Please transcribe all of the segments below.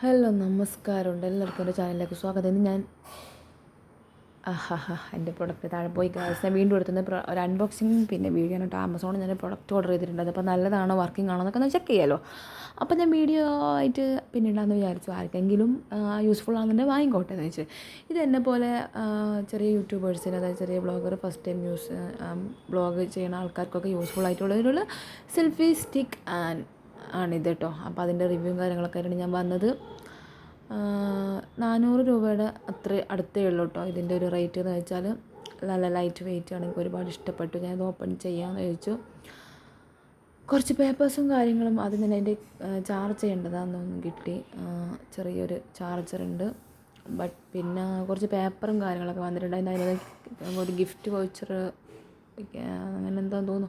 Hello നമസ്കാരമുണ്ട്. എല്ലാവർക്കും എന്റെ ചാനലിലേക്ക് സ്വാഗതം. ഇന്ന് ഞാൻ ആഹാ എന്റെ പ്രൊഡക്റ്റ് താഴെ പോയി ഗാസ് ഞാൻ വീണ്ടും എടുത്തുന്ന ഒരു അൺബോക്സിങ് പിന്നെ വീഡിയോ ആണ് കേട്ടോ ആമസോണിൽ ഞാൻ പ്രൊഡക്റ്റ് ഓർഡർ ചെയ്തിട്ടുണ്ട് അപ്പോൾ നല്ലതാണോ വർക്കിംഗ് ആണോ എന്നൊക്കെ ഒന്ന് ചെക്ക് ചെയ്യാമല്ലോ അപ്പോൾ ഞാൻ വീഡിയോ ആയിട്ട് പിന്നീടാന്ന് വിചാരിച്ചു. ആർക്കെങ്കിലും യൂസ്ഫുൾ ആണെന്ന് വാങ്ങിക്കോട്ടെ എന്ന് വെച്ചാൽ ഇത് എന്നെ പോലെ ചെറിയ യൂട്യൂബേഴ്സിന് അതായത് ചെറിയ blogger first time use blog ചെയ്യുന്ന ആൾക്കാർക്കൊക്കെ യൂസ്ഫുൾ ആയിട്ടുള്ള ഒരു സെൽഫി സ്റ്റിക്ക് ആൻഡ് ആണിത് കേട്ടോ. അപ്പോൾ അതിന്റെ റിവ്യൂ കാര്യങ്ങളൊക്കെ ആയിട്ടാണ് ഞാൻ വന്നത്. നാനൂറ് രൂപയുടെ അത്ര അടുത്തേ ഉള്ളൂ കേട്ടോ ഇതിന്റെ ഒരു റേറ്റ് എന്ന് വെച്ചാൽ. നല്ല ലൈറ്റ് വെയിറ്റ് ആണ്. എനിക്ക് ഒരുപാട് ഇഷ്ടപ്പെട്ടു. ഞാനത് ഓപ്പൺ ചെയ്യാമെന്ന് ചോദിച്ചു കുറച്ച് പേപ്പേഴ്സും കാര്യങ്ങളും അത് തന്നെ അതിന്റെ ചാർജ് ചെയ്യേണ്ടതാണെന്നൊന്നും കിട്ടി. ചെറിയൊരു ചാർജറുണ്ട് ബട്ട് പിന്നെ കുറച്ച് പേപ്പറും കാര്യങ്ങളൊക്കെ വന്നിട്ടുണ്ട്. അതിന് അതിനകത്ത് ഒരു ഗിഫ്റ്റ് വൗച്ചർ അങ്ങനെ എന്താ തോന്നുന്നു.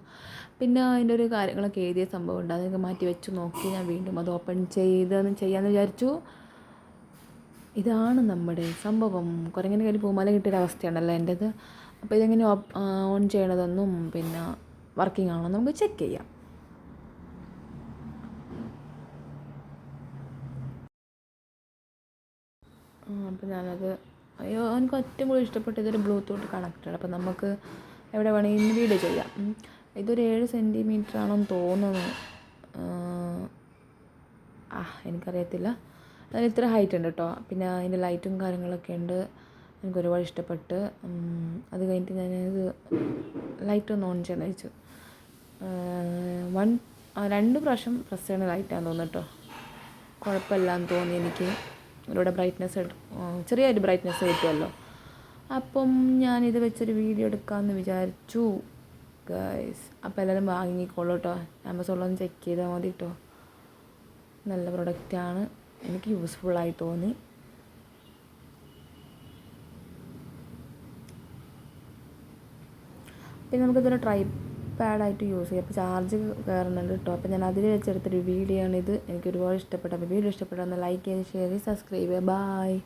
പിന്നെ അതിന്റെ ഒരു കാര്യങ്ങളൊക്കെ എഴുതിയ സംഭവം ഉണ്ട്. അതൊക്കെ മാറ്റി വെച്ച് നോക്കി ഞാൻ വീണ്ടും അത് ഓപ്പൺ ചെയ്തെന്ന് ചെയ്യാമെന്ന് വിചാരിച്ചു. ഇതാണ് നമ്മുടെ സംഭവം. കുരങ്ങനെ കയ്യിൽ പൂമാല കിട്ടിയൊരു അവസ്ഥയാണല്ലോ എന്റേത്. അപ്പോൾ ഇതെങ്ങനെ ഓൺ ചെയ്യണതെന്നും പിന്നെ വർക്കിംഗ് ആണോ നമുക്ക് ചെക്ക് ചെയ്യാം. അപ്പോൾ ഞാനത് അയ്യോ എനിക്ക് ഏറ്റവും കൂടുതൽ ഇഷ്ടപ്പെട്ട ഇതൊരു ബ്ലൂടൂത്ത് കണക്റ്റഡ് അപ്പോൾ നമുക്ക് എവിടെ വേണമെങ്കിലും വീഡിയോ ചെയ്യാം. ഇതൊരു ഏഴ് സെന്റിമീറ്റർ ആണെന്ന് തോന്നുന്നു. ആ, എനിക്കറിയത്തില്ല. അതിന് ഇത്ര ഹൈറ്റ് ഉണ്ട് കേട്ടോ പിന്നെ അതിന്റെ ലൈറ്റും കാര്യങ്ങളൊക്കെ ഉണ്ട്. എനിക്ക് ഒരുപാട് ഇഷ്ടപ്പെട്ട്. അത് കഴിഞ്ഞിട്ട് ഞാനത് ലൈറ്റ് ഒന്ന് ഓൺ ചെയ്യാൻ അയച്ചു വൺ രണ്ട് പ്രാവശ്യം പ്രസ് ചെയ്യണ ലൈറ്റാന്ന് തോന്നുന്നു കേട്ടോ കുഴപ്പമില്ലാന്ന് തോന്നി എനിക്ക്. ഒരുപാട് ബ്രൈറ്റ്നെസ് ചെറിയൊരു ബ്രൈറ്റ്നെസ് കിട്ടുമല്ലോ അപ്പം ഞാനിത് വെച്ചൊരു വീഡിയോ എടുക്കാമെന്ന് വിചാരിച്ചു ഗൈസ് അപ്പോൾ എല്ലാവരും വാങ്ങിക്കോളൂ കേട്ടോ ആമസോണിലൊന്ന് ചെക്ക് ചെയ്താൽ മതി കേട്ടോ നല്ല പ്രൊഡക്റ്റാണ് എനിക്ക് യൂസ്ഫുള്ളായി തോന്നി. പിന്നെ നമുക്കിതൊരു ട്രൈ പാഡായിട്ട് യൂസ് ചെയ്യാം. അപ്പോൾ ചാർജ് കയറുന്നുണ്ട് കേട്ടോ അപ്പോൾ ഞാൻ അതിൽ വെച്ചെടുത്തൊരു വീഡിയോ ആണിത്. എനിക്ക് ഒരുപാട് ഇഷ്ടപ്പെട്ടു. അപ്പോൾ വീഡിയോ ഇഷ്ടപ്പെട്ടു ഒന്ന് ലൈക്ക് ചെയ്ത് ഷെയർ ചെയ്ത് സബ്സ്ക്രൈബ് ചെയ്യുക ബായ്